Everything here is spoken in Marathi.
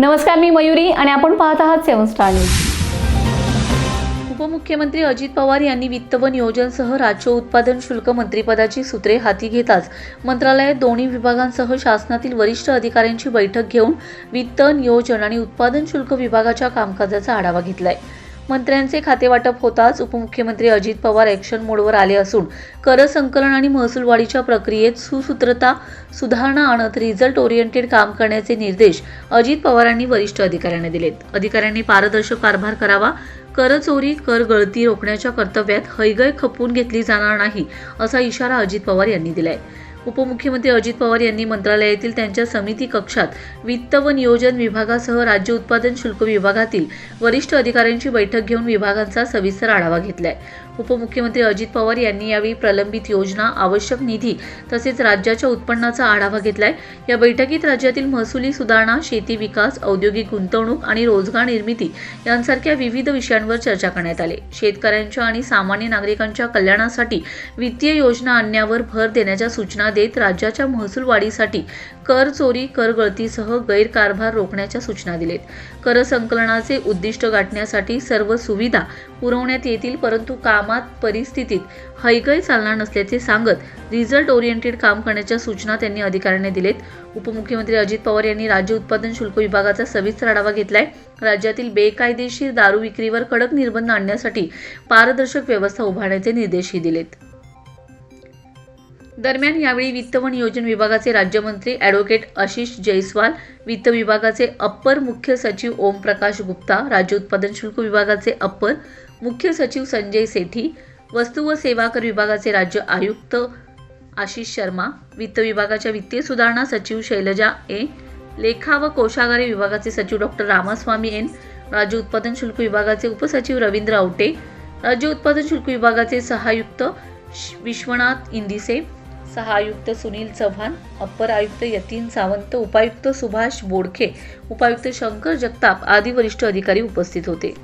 नमस्कार मी मयुरी आणि आपण पाहत आहात सेवन स्टार न्यूज. उपमुख्यमंत्री अजित पवार यांनी वित्त व नियोजनसह राज्य उत्पादन शुल्क मंत्रिपदाची सूत्रे हाती घेताच मंत्रालयात दोन्ही विभागांसह शासनातील वरिष्ठ अधिकाऱ्यांची बैठक घेऊन वित्त नियोजन आणि उत्पादन शुल्क विभागाच्या कामकाजाचा आढावा घेतलाय. मंत्र्यांचे खातेवाटप होताच उपमुख्यमंत्री अजित पवार ॲक्शन मोडवर आले असून कर संकलन आणि महसूल वाढीच्या प्रक्रियेत सुसूत्रता सुधारणा आणत रिझल्ट ओरिएंटेड काम करण्याचे निर्देश अजित पवारांनी वरिष्ठ अधिकाऱ्यांना दिलेत. अधिकाऱ्यांनी पारदर्शक कारभार करावा कर चोरी कर गळती रोखण्याच्या कर्तव्यात हैगय खपवून घेतली जाणार नाही असा इशारा अजित पवार यांनी दिलाय. उपमुख्यमंत्री अजित पवार यांनी मंत्रालयातील त्यांच्या समिती कक्षात वित्त व नियोजन विभागासह राज्य उत्पादन शुल्क विभागातील वरिष्ठ अधिकाऱ्यांची बैठक घेऊन विभागांचा सविस्तर आढावा घेतलाय. उपमुख्यमंत्री अजित पवार यांनी यावेळी प्रलंबित योजना आवश्यक निधी तसेच राज्याच्या उत्पन्नाचा आढावा घेतलाय. या बैठकीत राज्यातील महसुली सुधारणा शेती विकास औद्योगिक गुंतवणूक आणि रोजगार निर्मिती यांसारख्या विविध विषयांवर चर्चा करण्यात आले. शेतकऱ्यांच्या आणि सामान्य नागरिकांच्या कल्याणासाठी वित्तीय योजना आणण्यावर भर देण्याच्या सूचना देत राज्याच्या महसूल वाढीसाठी कर चोरी कर गळतीसह गैरकारभार रोखण्याच्या सूचना दिलेत. कर संकलनाचे उद्दिष्ट गाठण्यासाठी सर्व सुविधा पुरवण्यात येतील परंतु काम कामात परिस्थितीत हैगय चालणार नसल्याचे सांगत रिझल्ट ओरिएंटेड काम करण्याच्या सूचना त्यांनी अधिकाऱ्यांना दिलेत. उपमुख्यमंत्री अजित पवार यांनी राज्य उत्पादन शुल्क विभागाचा सविस्तर आढावा घेतलाय. राज्यातील बेकायदेशीर दारू विक्रीवर कडक निर्बंध आणण्यासाठी पारदर्शक व्यवस्था उभारण्याचे निर्देशही दिलेत. दरम्यान यावेळी वित्त व नियोजन विभागाचे राज्यमंत्री ॲडव्होकेट आशिष जयस्वाल वित्त विभागाचे अप्पर मुख्य सचिव ओमप्रकाश गुप्ता राज्य उत्पादन शुल्क विभागाचे अप्पर मुख्य सचिव संजय सेठी वस्तू व सेवा कर विभागाचे राज्य आयुक्त आशिष शर्मा वित्त विभागाच्या वित्तीय सुधारणा सचिव शैलजा ए लेखा व कोशागारी विभागाचे सचिव डॉक्टर रामास्वामी एन राज्य उत्पादन शुल्क विभागाचे उपसचिव रवींद्र आवटे राज्य उत्पादन शुल्क विभागाचे सहायुक्त श- विश्वनाथ इंदिसे सहायुक्त सुनील चव्हाण अप्पर आयुक्त यतीन सावंत उपायुक्त सुभाष बोडखे उपायुक्त शंकर जगताप आदी वरिष्ठ अधिकारी उपस्थित होते.